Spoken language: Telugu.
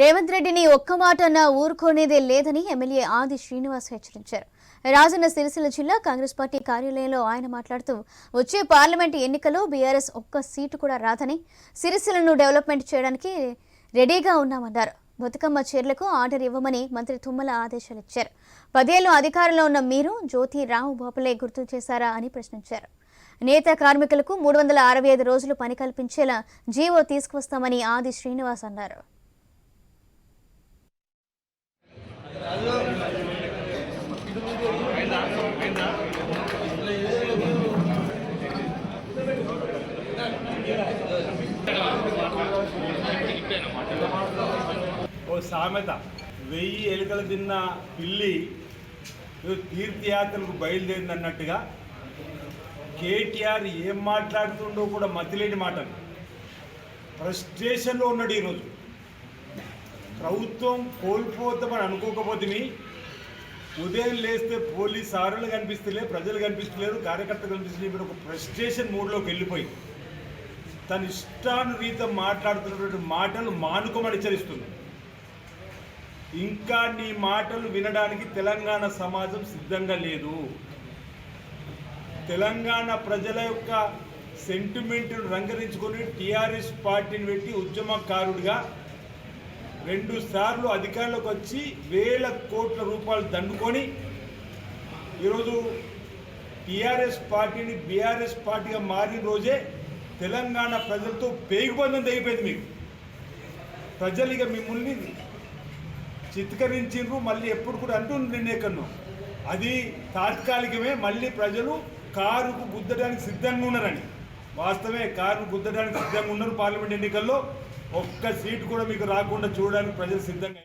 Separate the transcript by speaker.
Speaker 1: రేవంత్ రెడ్డిని ఒక్క మాట అన్నా ఊరుకోనేదే లేదని ఎమ్మెల్యే ఆది శ్రీనివాస్ హెచ్చరించారు. రాజన్న సిరిసిల్ల జిల్లా కాంగ్రెస్ పార్టీ కార్యాలయంలో ఆయన మాట్లాడుతూ వచ్చే పార్లమెంటు ఎన్నికల్లో బీఆర్ఎస్ ఒక్క సీటు కూడా రాదని సిరిసిల్లను డెవలప్మెంట్ చేయడానికి రెడీగా ఉన్నామన్నారు. బతుకమ్మ చీరలకు ఆర్డర్ ఇవ్వమని మంత్రి తుమ్మల ఆదేశాలు ఇచ్చారు పదేళ్ళు అధికారంలో ఉన్న మీరు జ్యోతి రావు బాపులే గుర్తు చేశారా అని ప్రశ్నించారు. నేత కార్మికులకు మూడు వందల అరవై ఐదు రోజులు పని కల్పించేలా జీవో తీసుకువస్తామని ఆది శ్రీనివాస్ అన్నారు.
Speaker 2: ఓ సామెత. వెయ్యి ఎలుకలు తిన్న పిల్లి తీర్థయాత్రకు తీర్థయాత్రలకు బయలుదేరింది అన్నట్టుగా కేటీఆర్ ఏం మాట్లాడుతుండో కూడా మతిలేని మాటలు. ఫ్రస్ట్రేషన్లో ఉన్నాడు ఈరోజు. ప్రభుత్వం కోల్పోతామని అనుకోకపోతే ఉదయం లేస్తే పోలీస్ సారులు కనిపిస్తలే ప్రజలు కనిపిస్తలేరు కార్యకర్తలు కనిపిస్తలేరు. ఇప్పుడు ఒక ఫ్రస్ట్రేషన్ మూడ్లోకి వెళ్ళిపోయి తన ఇష్టానురీతం మాట్లాడుతున్నటువంటి మాటలు మానుకోమని హెచ్చరిస్తుంది. ఇంకా నీ మాటలు వినడానికి తెలంగాణ సమాజం సిద్ధంగా లేదు. తెలంగాణ ప్రజల యొక్క సెంటిమెంట్ను రంగరించుకొని టీఆర్ఎస్ పార్టీని పెట్టి ఉద్యమకారుడిగా రెండు సార్లు అధికారంలోకి వచ్చి వేల కోట్ల రూపాయలు దండుకొని ఈరోజు టీఆర్ఎస్ పార్టీని బీఆర్ఎస్ పార్టీగా మారిన రోజే తెలంగాణ ప్రజలతో పేగుబంధం తెగిపోయింది మీకు. ప్రజలు ఇక మిమ్మల్ని చిత్కరించిండ్రు మళ్ళీ ఎప్పుడు కూడా అంటూ నిన్నేకన్ను అది తాత్కాలికమే మళ్ళీ ప్రజలు కారుకు గుద్దడానికి సిద్ధంగా ఉన్నారని. వాస్తవమే కారుకు గుద్దడానికి సిద్ధంగా ఉన్నారు పార్లమెంట్ ఎన్నికల్లో. ఒక్క సీటు కూడా మీకు రాకుండా చూడడానికి ప్రజలు సిద్ధంగా